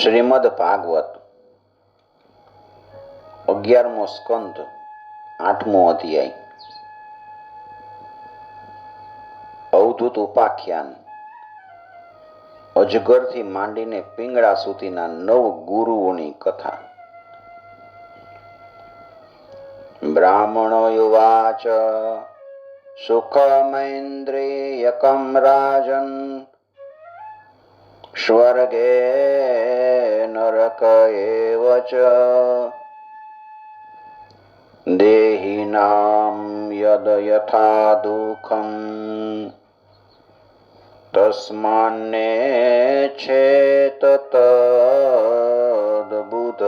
શ્રીમદ ભાગવત, અગિયારમો સ્કંદ, આઠમો અધ્યાય. અવધૂત ઉપાખ્યાન. અજગરથી માંડીને પિંગળા સુધીના નવ ગુરુઓની કથા. બ્રાહ્મણો યુવાચ સુખમૈન્દ્રિયકમ રાજન સ્વર્ગે નરક એવ યથા દુઃખમ. તસ્માન્ને છેત તદબુધ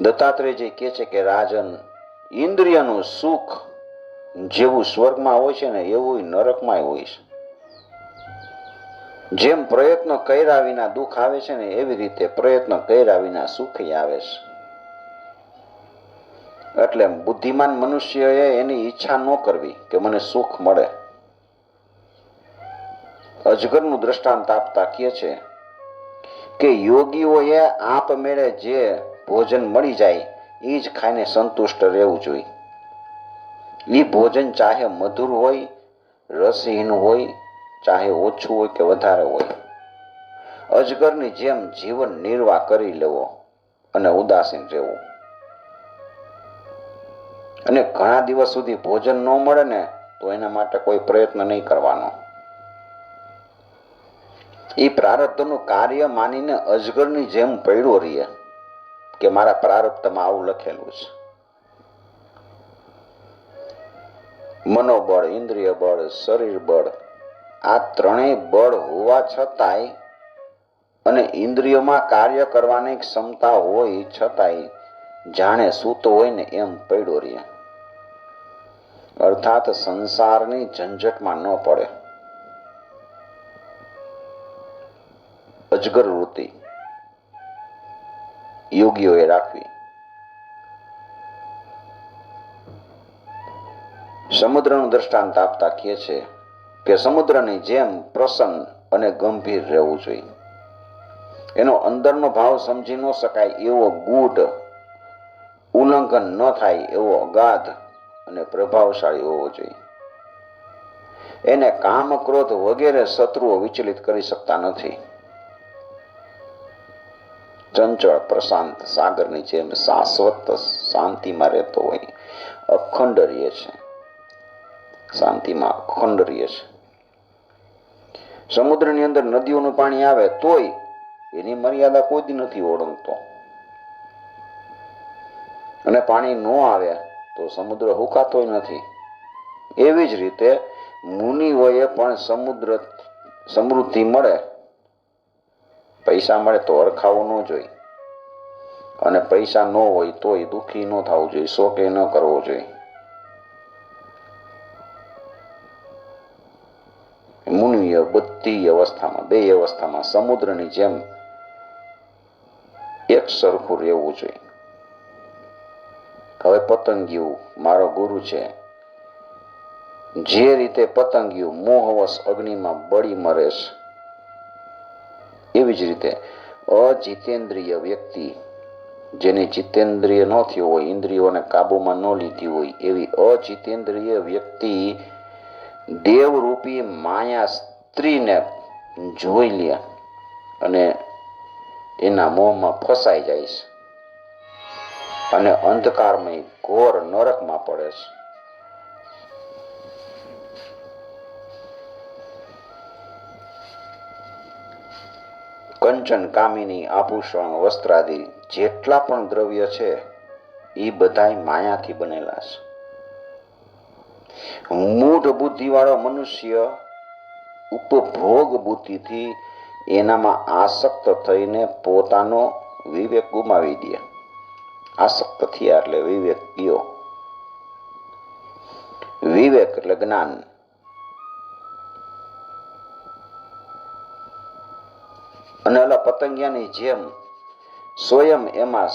દત્તાત્રેયજી કહે છે કે રાજન ઇન્દ્રિયનું સુખ જેવું સ્વર્ગમાં હોય છે ને એવું નરકમાં હોય છે. જેમ પ્રયત્ન કર્યા વિના દુઃખ આવે છે ને એવી રીતે પ્રયત્ન કર્યા વિના સુખ આવે છે. એટલે બુદ્ધિમાન મનુષ્યએ એની ઈચ્છા ન કરવી કે મને સુખ મળે. અજગરનું દ્રષ્ટાંત આપતા કહે છે કે યોગીઓએ આપમેળે જે ભોજન મળી જાય એ જ ખાઈને સંતુષ્ટ રહેવું જોઈએ. એ ભોજન ચાહે મધુર હોય રસહીન હોય, ચાહે ઓછું હોય કે વધારે હોય. અજગરની જેમ જીવન નિર્વાહ કરી લેવો અને ઉદાસીન રહેવું. અને ઘણા દિવસ સુધી ભોજન ન મળે ને તો એના માટે કોઈ પ્રયત્ન નહીં કરવાનો. એ પ્રારબ્ધનું કાર્ય માનીને અજગરની જેમ પડ્યો રહીએ, કે મારા પ્રારબ્ધમાં આવું લખેલું છે. મનોબળ, ઇન્દ્રિય બળ, શરીર બળ, આ ત્રણેય બળ હોવા છતાંય અને ઇન્દ્રિયોમાં કાર્ય કરવાની ક્ષમતા હોય છતાંય જાણે સૂતો હોય ને એમ પડ્યો રહે અર્થાત સંસારની ઝંઝટમાં ન પડે. અજગર વૃત્તિ યોગીઓએ રાખવી. સમુદ્રનું દ્રષ્ટાંત આપતા કહે છે કે સમુદ્રની જેમ પ્રસન્ન અને ગંભીર રહેવું જોઈએ. એનો અંદરનો ભાવ સમજી ન શકાય એવો ગૂઢ ઉલ્લંઘન ન થાય એવો અગાધ અને પ્રભાવશાળી હોવો જોઈએ. એને કામ ક્રોધ વગેરે શત્રુઓ વિચલિત કરી શકતા નથી. ચંચળ પ્રશાંત સાગરની જેમ શાશ્વત શાંતિમાં રહેતો હોય, અખંડ રહે છે શાંતિમાં અખંડ રહીએ છે સમુદ્રની અંદર નદીઓનું પાણી આવે તોય એની મર્યાદા કોઈ નથી ઓળંગતો. અને પાણી ન આવે તો સમુદ્ર હુકાતોય નથી. એવી જ રીતે મુનિઓએ પણ સમુદ્ર સમૃદ્ધિ મળે. પૈસા મળે તો અરખાવું ન જોઈ. અને પૈસા ન હોય તોય દુઃખી ન થવું જોઈએ શોકે ન કરવો જોઈએ મુનિય બધી અવસ્થામાં બે અવસ્થામાં, સમુદ્રની જેમ એક સરખું રહેવું જોઈએ. હવે પતંગિયું મારો ગુરુ છે. જે રીતે પતંગિયું મોહવશ અગ્નિમાં બળી મરે એવી જ રીતે અજિતેન્દ્રિય વ્યક્તિ, જેને જીતેન્દ્રિય ન થયો હોય, ઇન્દ્રિયોને કાબુમાં ન લીધી હોય, એવી અજિતેન્દ્રિય વ્યક્તિ દેવરૂપી માયા સ્ત્રીને જોઈ લે અને એના મોહમાં ફસાઈ જાય છે. અને અંધકારમય ઘોર નરકમાં પડે છે. કંચન, કામિની, આભૂષણ, વસ્ત્રાદિ જેટલા પણ દ્રવ્ય છે, એ બધા માયાથી બનેલા છે. મૂઢ બુદ્ધિવાળો મનુષ્ય ઉપભોગ બુદ્ધિથી એનામાં આસક્ત થઈને પોતાનો વિવેક ગુમાવી દે. આસક્ત થયા એટલે વિવેક ગયો વિવેક એટલે જ્ઞાન. અને ઓલા પતંગિયાની જેમ સ્વયં એમાં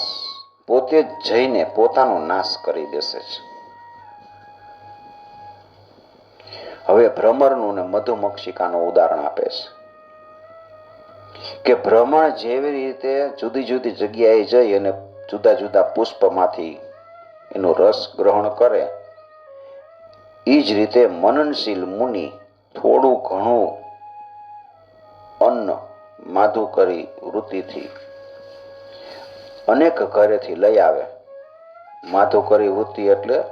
પોતે જ જઈને પોતાનો નાશ કરી દેશે છે. હવે ભ્રમરનું ને મધુમક્ષિકાનું ઉદાહરણ આપે છે કે ભ્રમણ જેવી રીતે જુદી જુદી જગ્યાએ જઈ અને જુદા જુદા પુષ્પમાંથી એનો રસ ગ્રહણ કરે એ જ રીતે મનનશીલ મુનિ થોડું ઘણું અન્ન માધુ કરી વૃત્તિથી અનેક ઘરેથી લઈ આવે. માધુ કરી વૃત્તિ એટલે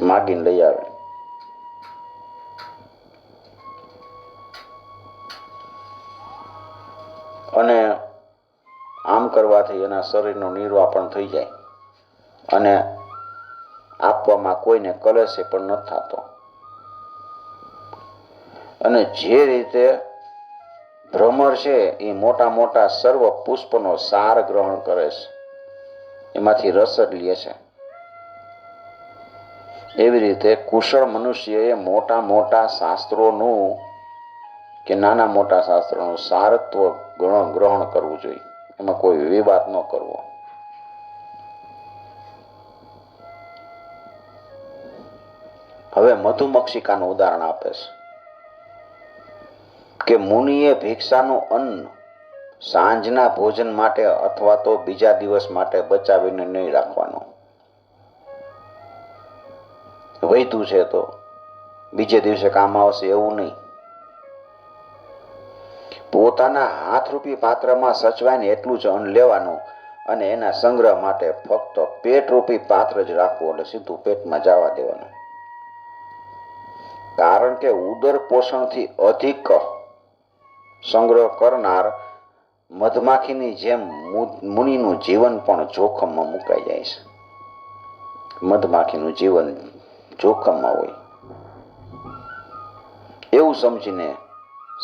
માગીને લઈ આવે. અને આમ કરવાથી એના શરીરનો નિર્વાહ પણ થઈ જાય. અને આપવામાં કોઈને કલશે પણ નથી થતો. અને જે રીતે ભ્રમર છે, એ મોટા મોટા સર્વ પુષ્પનો સાર ગ્રહણ કરે છે. એમાંથી રસ જ લે છે. એવી રીતે કુશળ મનુષ્યએ મોટા મોટા શાસ્ત્રોનું કે નાના મોટા શાસ્ત્રોનું સારત્વ ગ્રહણ ગ્રહણ કરવું જોઈએ. એમાં કોઈ વિવાદ ન કરવો. હવે મધુમક્ષિકાનું ઉદાહરણ આપે છે કે મુનિએ ભિક્ષાનું અન્ન સાંજના ભોજન માટે અથવા તો બીજા દિવસ માટે બચાવીને નહીં રાખવાનું. વૈતું છે તો બીજે દિવસે કામ આવશે એવું નહીં. પોતાના હાથરૂપી પાત્રમાં સચવાઈને એટલું જ અન્ન લેવાનું અને એના સંગ્રહ માટે ફક્ત પેટરૂપી પાત્ર જ રાખવું એટલે સીધું પેટમાં જવા દેવાનું. કારણ કે ઉદર પોષણથી અધિક સંગ્રહ કરનાર મધમાખીની જેમ મુનિનું જીવન પણ જોખમમાં મુકાઈ જાય છે. મધમાખીનું જીવન જોખમમાં હોય. એવું સમજીને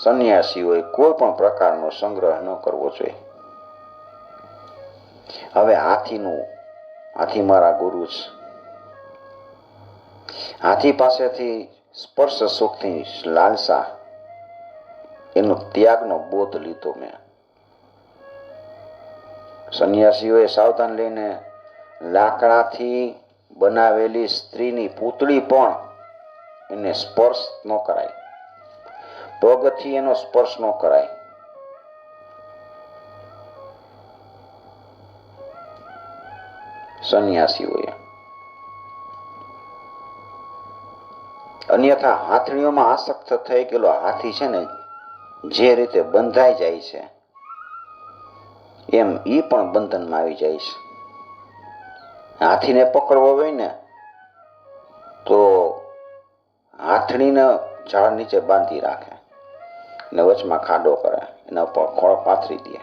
સંન્યાસીઓએ કોઈ પણ પ્રકારનો સંગ્રહ ન કરવો જોઈએ. હવે હાથીનું, હાથી મારા ગુરુ છે. હાથી પાસેથી સ્પર્શ સુખની લાલસા, એનો ત્યાગનો બોધ લીધો મેં. સંન્યાસીઓએ સાવધાન લઈને લાકડાથી બનાવેલી સ્ત્રીની પૂતળી પણ એને સ્પર્શ ન કરાય. પગથી એનો સ્પર્શ ન કરાય. સંન્યાસીઓએ. અન્યથા હાથણીઓમાં આસક્ત થઈ ગયેલો હાથી છે ને, જે રીતે બંધાઈ જાય છે, એમ એ પણ બંધનમાં આવી જાય છે. હાથીને પકડવો હોય ને, તો હાથણીને ઝાડ નીચે બાંધી રાખે ને વચમાં ખાડો કરે એના ઉપર ખોળ પાથરી દે.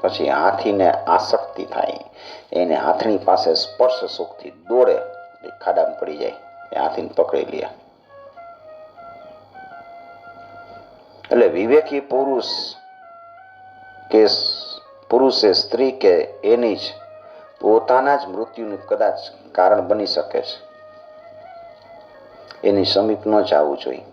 પછી હાથીને આસક્તિ થાય. એને હાથણી પાસે સ્પર્શ સુખથી દોડે ખાડામાં પડી જાય. એ હાથીને પકડી લે. એટલે વિવેકી પુરુષ કે પુરુષે સ્ત્રી કે એની જ પોતાના જ મૃત્યુનું કદાચ કારણ બની શકે છે. એની સમીપ ન જવું જોઈએ.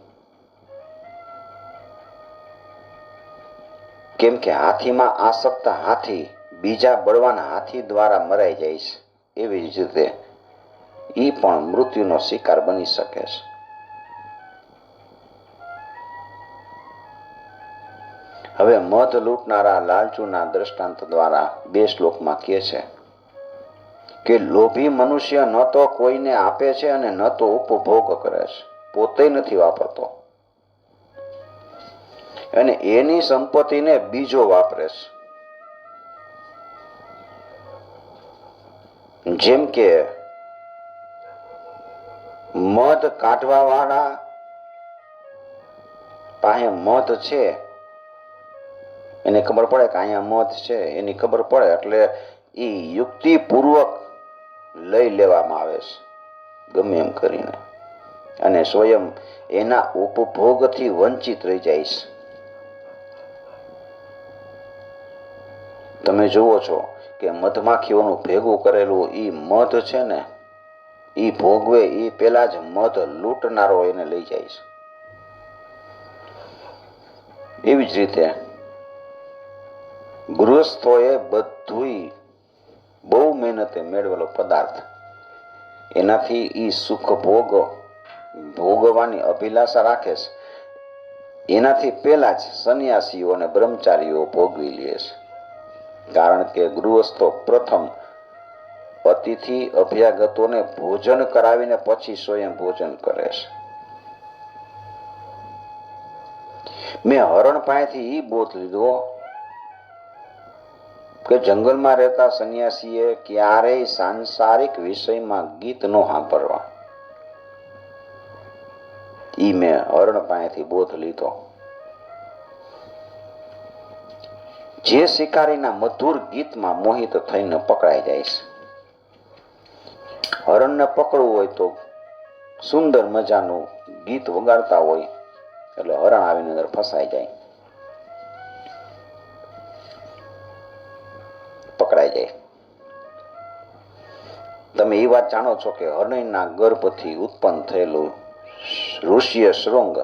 કેમ કે હાથીમાં આસક્ત હાથી બીજા બળવાન હાથી દ્વારા મરાઈ જાય છે, એવી જ રીતે એ પણ મૃત્યુનો શિકાર બની શકે છે. હવે મધ લૂંટનારા લાલચુના દ્રષ્ટાંત દ્વારા બે શ્લોકમાં કહે છે કે લોભી મનુષ્ય ન તો કોઈને આપે છે અને ન તો ઉપભોગ કરે છે. પોતે નથી વાપરતો. અને એની સંપત્તિને બીજો વાપરે છે. જેમ કે મધ કાઢવા વાળા પાસે મધ છે, એને ખબર પડે કે અહીંયા મધ છે, એની ખબર પડે એટલે એ યુક્તિપૂર્વક લઈ લેવામાં આવે છે. ગમે એમ કરીને. અને સ્વયં એના ઉપભોગથી વંચિત રહી જાય છે. તમે જુઓ છો કે મધમાખીઓનું ભેગું કરેલું ઈ મધ છે ને, ઈ ભોગવે ઈ પેલા જ મધ લૂંટનારો એને લઈ જાય છે. એવી જ રીતે ગૃહસ્થોએ બધુંય બહુ મહેનતે મેળવેલો પદાર્થ. એનાથી એ સુખ ભોગ, ભોગવાની અભિલાષા રાખે છે. એનાથી પહેલા જ સંન્યાસીઓ અને બ્રહ્મચારીઓ ભોગવી લે છે. કારણ કે ગૃહસ્થો પ્રથમ અતિથિ અભ્યાગતોને ભોજન કરાવીને પછી સ્વયં ભોજન કરે છે. મેં હરણ પાસેથી એ બોધ લીધો. કે જંગલમાં રહેતા સંન્યાસીએ ક્યારેય સાંસારિક વિષયમાં ગીત નો સાંભળવા. ઈ મેં હરણ પાસેથી બોધ લીધો. જે શિકારીના મધુર ગીતમાં મોહિત થઈને પકડાઈ જાય છે. હરણને પકડવું હોય તો સુંદર મજાનું ગીત વગાડતા હોય એટલે હરણ આવીને અંદર ફસાઈ જાય. પકડાઈ જાય. તમે એ વાત જાણો છો કે હરણના ગર્ભથી ઉત્પન્ન થયેલું ઋષિય શૃંગ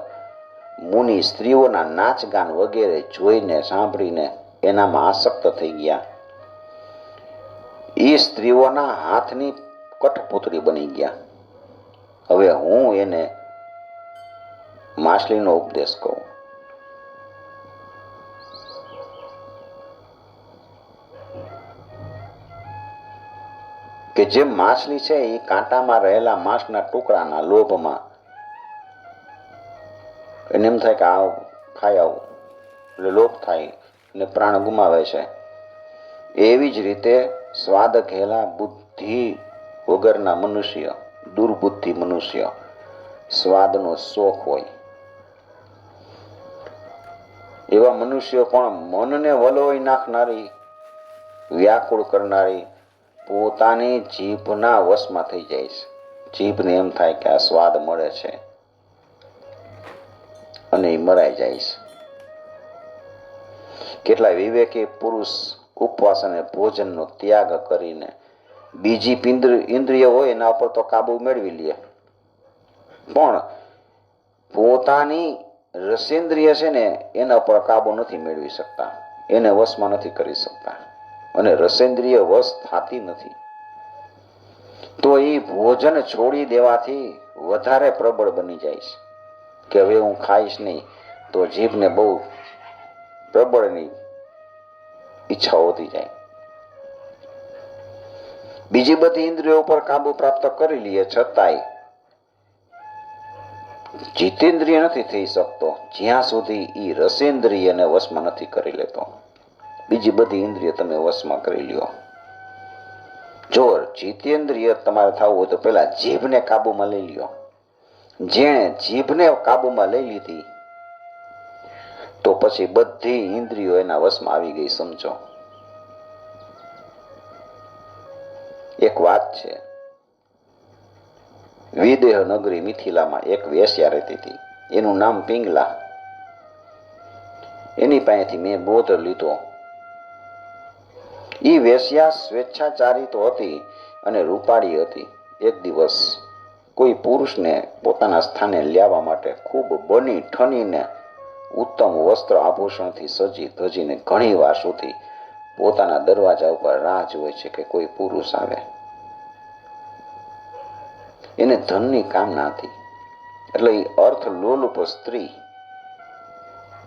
મુનિ સ્ત્રીઓના નાચ ગાન વગેરે જોઈને સાંભળીને એનામાં આસક્ત થઈ ગયા. એ સ્ત્રીઓના હાથની કઠપુતળી બની ગયા. હવે હું એને માછલીનો ઉપદેશ કહું. કે જે માછલી છે એ કાંટામાં રહેલા માંસના ટુકડાના લોભમાં. એને એમ થાય કે આવ ખાઈ આવું. એટલે લોભ થાય અને પ્રાણ ગુમાવે છે. એવી જ રીતે સ્વાદ ઘેલા બુદ્ધિ વગરના મનુષ્ય, દુર્બુદ્ધિ મનુષ્ય, સ્વાદનો શોખ હોય. એવા મનુષ્યો પણ મનને વલોઈ નાખનારી, વ્યાકુળ કરનારી પોતાની જીભના વશમાં થઈ જાય છે. જીભને એમ થાય કે આ સ્વાદ મળે છે અને એ મરાઈ જાય છે. કેટલા વિવેકી પુરુષ ઉપવાસ અને ભોજનનો ત્યાગ કરીને બીજી પિંદ્ર ઇન્દ્રિય હોય એના ઉપર તો કાબુ મેળવી લે. પણ પોતાની રસેન્દ્રિય છે ને એના ઉપર કાબુ નથી મેળવી શકતા. એને વશમાં નથી કરી શકતા. અને રસેન્દ્રિય વશ થતી નથી. તો એ ભોજન છોડી દેવાથી વધારે પ્રબળ બની જાય છે. કે હવે હું ખાઈશ નહીં, તો જીભને બહુ પ્રબળની ઈચ્છા હોતી જાય. બીજી બધી ઇન્દ્રિયો ઉપર કાબુ પ્રાપ્ત કરી લઈએ, છતાંય જીતેન્દ્રિય નથી થઈ શકતો. જ્યાં સુધી ઈ રસેન્દ્રિયને વશમાં નથી કરી લેતો. બીજી બધી ઇન્દ્રિય તમે વશમાં કરી લ્યો. જો જીતેન્દ્રિય તમારે થવું હોય તો પેલા જીભને કાબુમાં લઈ લ્યો. જેણે જીભને કાબુમાં લઈ લીધી, તો પછી બધી ઇન્દ્રિયો એના વશમાં આવી ગઈ, સમજો. એક વાત છે. વિદેહ નગરી મિથિલામાં એક વેશ્યા રહેતી હતી. એનું નામ પિંગલા. એની પાસેથી મેં બોધ લીધો. ઈ વેશ્યા સ્વેચ્છાચારી તો હતી અને રૂપાળી હતી. એક દિવસ કોઈ પુરુષને પોતાના સ્થાને લેવા માટે ખૂબ બની ઠનીને ઉત્તમ વસ્ત્ર આભૂષણથી સજી ધજીને ઘણી વાર સુધી પોતાના દરવાજા ઉપર રાહ જોવે છે કે કોઈ પુરુષ આવે. એને ધનની કામના હતી. એટલે એ અર્થ લોલુપ સ્ત્રી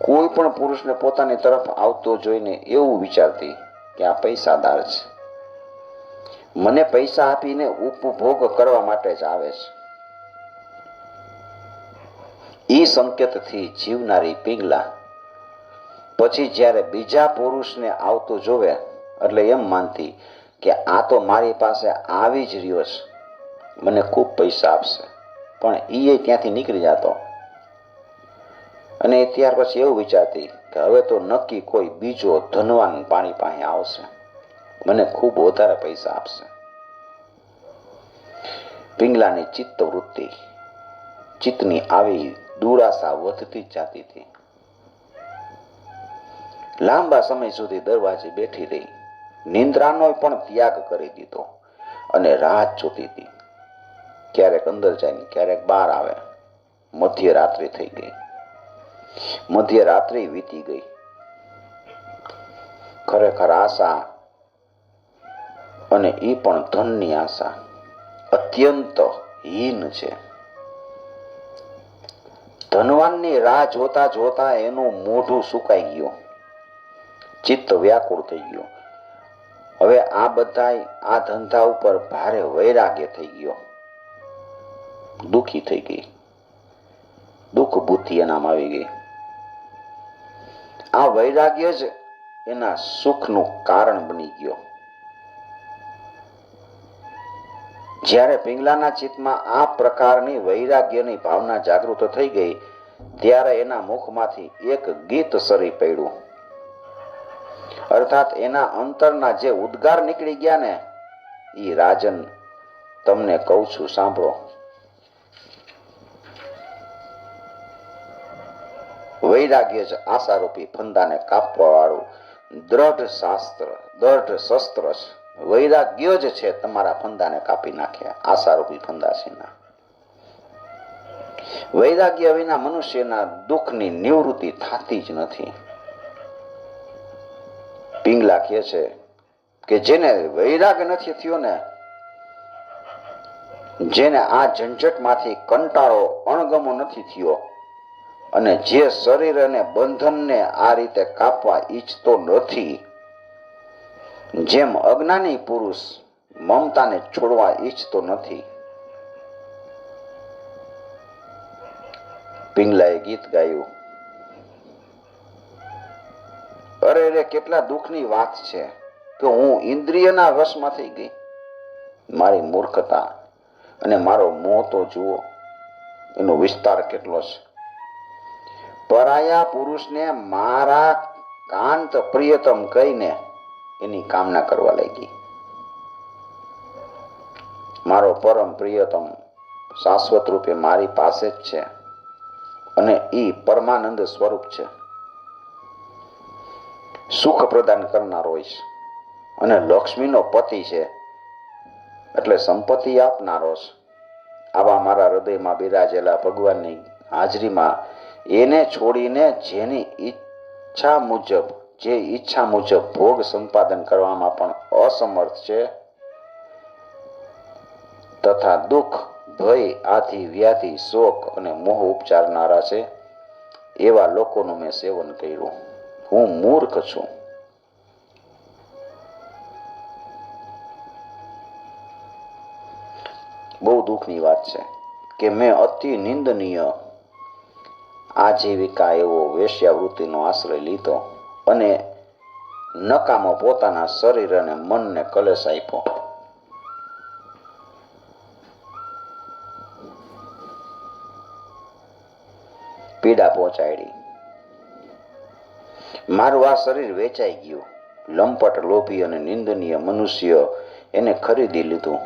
કોઈ પણ પુરુષને પોતાની તરફ આવતો જોઈને એવું વિચારતી કે આ પૈસાદાર છે. મને પૈસા આપીને ઉપભોગ કરવા માટે જ આવે છે. ઈ સંકેતથી જીવનારી પિંગલા. પછી જ્યારે બીજા પુરુષને આવતો જોવે, એટલે એમ માનતી કે આ તો મારી પાસે આવી જ રહ્યો છે. મને ખૂબ પૈસા આપશે. પણ એ ત્યાંથી નીકળી જતો. અને ત્યાર પછી એવું વિચારતી કે હવે તો નક્કી કોઈ બીજો ધનવાન પાણી પાસે આવશે. મને ખૂબ વધારે પૈસા આપશે. પિંગલાની ચિત્ત વૃત્તિ ચિત્તની આવી દુરાશા વધતી જાતી હતી. લાંબા સમય સુધી દરવાજે બેઠી રહી. નિંદ્રાનો પણ ત્યાગ કરી દીધો અને રાત જોતી હતી. ક્યારેક અંદર જાય ને ક્યારેક બહાર આવે. મધ્ય રાત્રિ થઈ ગઈ. મધ્ય રાત્રિ વીતી ગઈ. ખરેખર આશા અને એ પણ ધનની આશા અત્યંત હીન છે. ધનવાનની રાહ જોતા જોતા એનું મોઢું સુકાઈ ગયું. ચિત્ત વ્યાકુળ થઈ ગયું. હવે આ બધા આ ધંધા ઉપર ભારે વૈરાગ્ય થઈ ગયો. દુખી થઈ ગઈ. દુઃખ બુદ્ધિ એનામાં આવી ગઈ. આ વૈરાગ્ય જ એના સુખનું કારણ બની ગયો. જ્યારે પિંગલાના ચિત્તમાં આ પ્રકારની વૈરાગ્યની ભાવના જાગૃત થઈ ગઈ, ત્યારે એના મુખમાંથી એક ગીત સરી પડ્યું. અર્થાત એના અંતરના જે ઉદ્ગાર નીકળી ગયા ને એ રાજન, તમને કહું છું, સાંભળો. વૈરાગ્ય જ આશારૂપી ફંદાને કાપવા વાળું દ્રઢ શાસ્ત્ર, દ્રઢ શસ્ત્ર વૈરાગ્ય જ છે તમારા ફંદાને કાપી નાખે આશારૂપી ફંદા છે ના વૈરાગ્ય વિના મનુષ્યના દુઃખની નિવૃત્તિ થતી જ નથી. પિંગલા કહે છે કે જેને વૈરાગ નથી થયો ને, જેને આ ઝંઝટમાંથી કંટાળો, અણગમો નથી થયો અને જે શરીર અને બંધનને આ રીતે કાપવા ઈચ્છતો નથી, જેમ અજ્ઞાની પુરુષ મમતાને છોડવા ઈચ્છતો નથી. પિંગલાએ ગીત ગાયું, અરે, રે, કેટલા દુઃખની વાત છે કે હું ઇન્દ્રિયના વશમાં થઈ ગઈ. મારી મૂર્ખતા અને મારો મોહ તો જુઓ, એનો વિસ્તાર કેટલો છે? પરાયા પુરુષને મારા કાંત પ્રિયતમ કહીને એની કામના કરવા લાગી. મારો પરમ પ્રિયતમ શાશ્વત રૂપે મારી પાસે જ છે અને એ પરમાનંદ સ્વરૂપ છે. સુખ પ્રદાન કરનારો હોઈશ અને લક્ષ્મીનો પતિ છે એટલે સંપત્તિ આપનારો છે આવા મારા હૃદયમાં બિરાજેલા ભગવાનની હાજરીમાં એને છોડીને જેની ઈચ્છા મુજબ, જે ઈચ્છા મુજબ ભોગ સંપાદન કરવામાં પણ અસમર્થ છે, તથા દુઃખ, ભય આથી વ્યાધિ, શોક અને મોહ ઉપચારનારા છે, એવા લોકોનું મેં સેવન કર્યું. હું મૂર્ખ છું. બહુ દુઃખની વાત છે કે મેં અતિ નિંદનીય આજીવિકા એવો વેશ્યાવૃત્તિનો આશ્રય લીધો અને નકામો પોતાના શરીર અને મનને કલેશ આપ્યો. પીડા પહોંચાડી. મારું આ શરીર વેચાઈ ગયું. લંપટ લોભી અને નિંદનીય મનુષ્ય એને ખરીદી લીધું.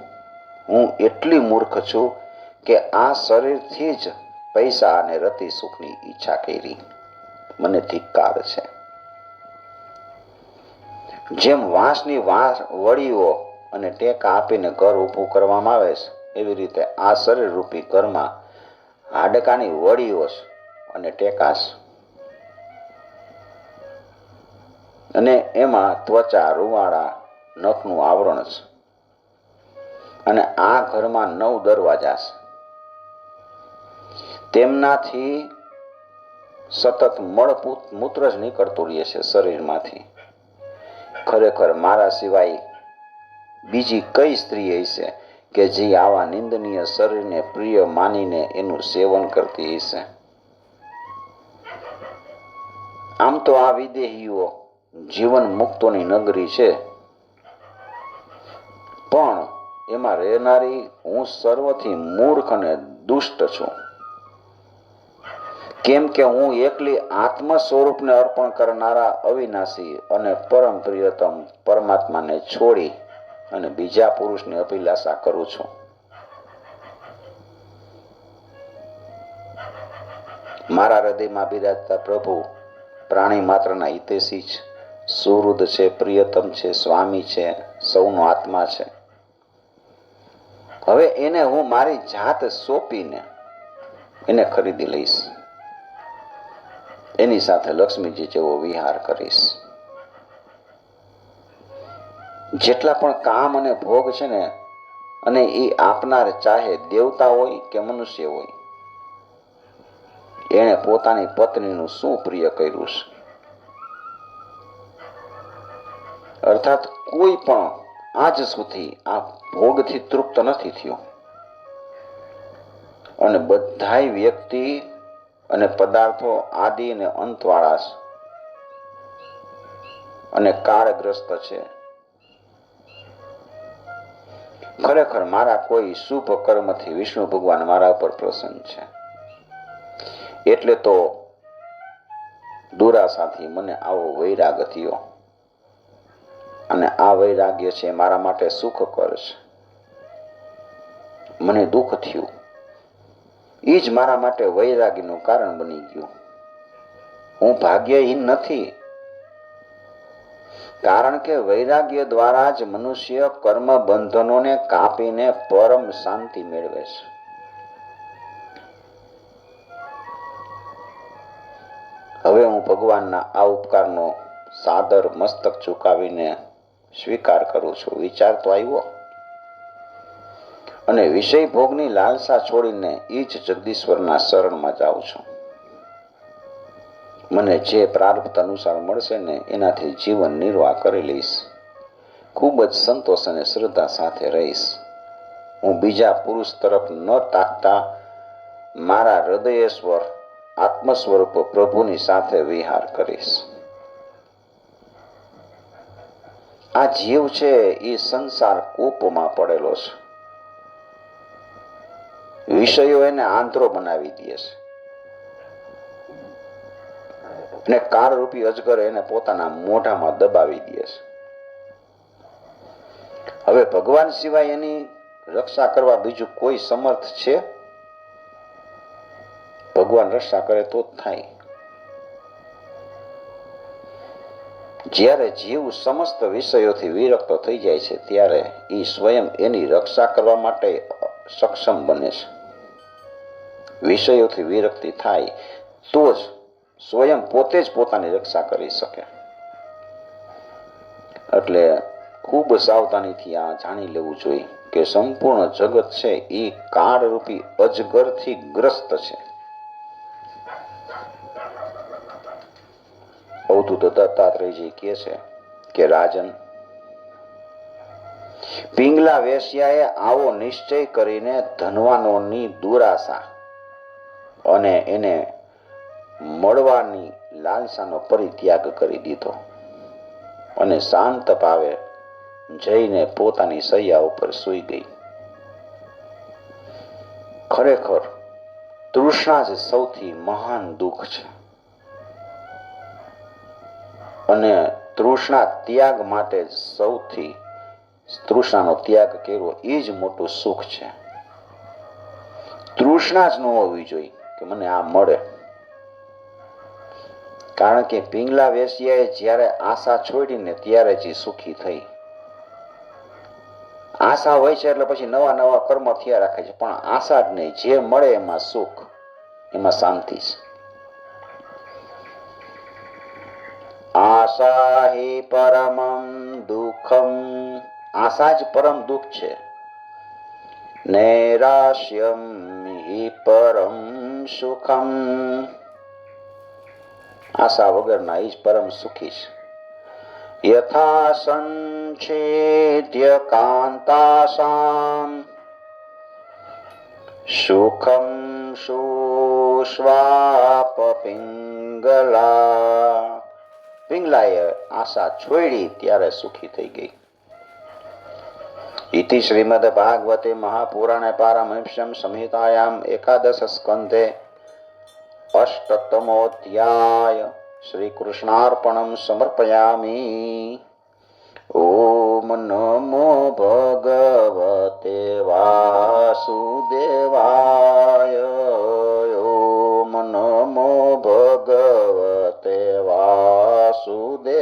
હું એટલી મૂર્ખ છું કે આ શરીરથી જ પૈસા અને રતિ સુખની ઈચ્છા કરી. મને ધિક્કાર છે. જેમ વાંસની વાંસ વળીઓ અને ટેકા આપીને ઘર ઊભું કરવામાં આવે છે, એવી રીતે આ શરીર રૂપી ઘરમાં હાડકાની વળીઓ અને ટેકાશ અને એમાં ત્વચા રૂવાળા નખનું આવરણ છે. અને આ ઘરમાં નવ દરવાજા છે. તેમનાથી સતત મળપૂત મૂત્ર જ નીકળતું રહે છે શરીરમાંથી. ખરેખર મારા સિવાય બીજી કઈ સ્ત્રી હશે કે જે આવા નિંદનીય શરીરને પ્રિય માનીને એનું સેવન કરતી હશે? આમ તો આ વિદેહીઓ જીવન મુક્તોની નગરી છે. પણ એમાં રહેનારી હું સર્વથી મૂર્ખ અને દુષ્ટ છું. કેમ કે હું એકલી આત્મ સ્વરૂપને અર્પણ કરનારા અવિનાશી અને પરમ પ્રિયતમ પરમાત્માને છોડી અને બીજા પુરુષની અભિલાષા કરું છું. મારા હૃદયમાં બિરાજતા પ્રભુ પ્રાણી માત્રના હિતેશી છે સુહૃદ છે, પ્રિયતમ છે, સ્વામી છે, સૌનો આત્મા છે. હવે એને હું મારી જાત સોંપીને એને ખરીદી લઈશ. એની સાથે લક્ષ્મીજી જેવો વિહાર કરીશ. જેટલા પણ કામ અને ભોગ છે ને, અને એ આપનાર ચાહે દેવતા હોય કે મનુષ્ય હોય, એણે પોતાની પત્નીનું શું પ્રિય કર્યું છે? અર્થાત કોઈ પણ આજ સુધી આ ભોગથી તૃપ્ત નથી થયો. અને બધાય વ્યક્તિ અને પદાર્થો આદિ અને અંતવાળા છે અને કાળગ્રસ્ત છે. ખરેખર મારા કોઈ શુભ કર્મથી વિષ્ણુ ભગવાન મારા ઉપર પ્રસન્ન છે. એટલે તો દુરાસાથી મને આવો વૈરાગ થયો. અને આ વૈરાગ્ય છે મારા માટે સુખ છે. મને દુઃખ થયું. એ જ મારા માટે વૈરાગીનું કારણ બની ગયું. હું ભાગ્યહીન નથી. કારણ કે વૈરાગ્ય દ્વારા જ મનુષ્ય કર્મ બંધનોને કાપીને પરમ શાંતિ મેળવે છે. હવે હું ભગવાનના આ ઉપકારનો સાદર મસ્તક ચુકાવીને સ્વીકાર કરું છું. વિચાર તો આવ્યો. અને વિષય ભોગની લાલસા છોડીને એ જગદીશ્વરના શરણમાં જાઉં છું. મને જે પ્રારબ્ધ અનુસાર મળશે ને એનાથી જીવન નિર્વાહ કરી લઈશ. ખૂબ જ સંતોષ અને શ્રદ્ધા સાથે રહીશ. હું બીજા પુરુષ તરફ ન તાકતા મારા હૃદયેશ્વર આત્મ સ્વરૂપ પ્રભુની સાથે વિહાર કરીશ. આ જીવ છે એ સંસાર કૂપમાં પડેલો છે. વિષયો એને આંતરો બનાવી દે છે. અને કાળરૂપી અજગર એને પોતાના મોઢામાં દબાવી દે છે. હવે ભગવાન સિવાય એની રક્ષા કરવા બીજું કોઈ સમર્થ છે? ભગવાન રક્ષા કરે તો જ થાય. જ્યારે જીવ સમસ્ત વિષયોથી વિરક્ત થઈ જાય છે, ત્યારે એ સ્વયં એની રક્ષા કરવા માટે સક્ષમ બને છે. વિષયોથી વિરક્તિ થાય, તો જ સ્વયં પોતે જ પોતાની રક્ષા કરી શકે. એટલે ખૂબ સાવધાનીથી આ જાણી લેવું જોઈએ કે સંપૂર્ણ જગત છે એ કાળરૂપી અજગરથી ગ્રસ્ત છે. અવધૂત દત્તાત્રેયજી કહે છે કે, રાજન, પિંગલા વેશ્યાએ આવો નિશ્ચય કરીને ધનવાનોની દુરાશા અને એને મળવાની લાલસાનો પરિત્યાગ કરી દીધો. અને શાંત ભાવે જઈને પોતાની સૈયા ઉપર સૂઈ ગઈ. ખરેખર તૃષ્ણા જ સૌથી મહાન દુઃખ છે. અને તૃષ્ણા ત્યાગ માટે સૌથી તૃષ્ણાનો ત્યાગ કરવો એ જ મોટું સુખ છે. તૃષ્ણા જ ન હોવી જોઈએ. કે મને આ મળે. કારણ કે પિંગલા વેશ્યાએ જ્યારે આશા છોડીને ત્યારે જ સુખી થઈ. આશા હોય છે એટલે પછી નવા નવા કર્મ થયા રાખે છે, પણ આશા જ નહીં. જે મળે એમાં સુખ, એમાં શાંતિ છે. આશા હિ પરમમ દુઃખમ. આશા જ પરમ દુઃખ છે. નૈરાશ્યમ હિ પરમ સુખમ આશા વગરના એ પરમ સુખી છે યથા સંછેદ્ય કાંતાસામ સુખમ સુસ્વાપ પિંગલા પિંગલાએ આશા છોડી ત્યારે સુખી થઈ ગઈ ઇતિ श्रीमद्भागवते સંહિતાયામ એકાદશ સ્કંધે અષ્ટતમોધ્યાય શ્રી કૃષ્ણાર્પણમ સમર્પયામી ઓમ નમો ભગવતે વાસુદેવાય ઓમ નમો ભગવતે વાસુદેવાય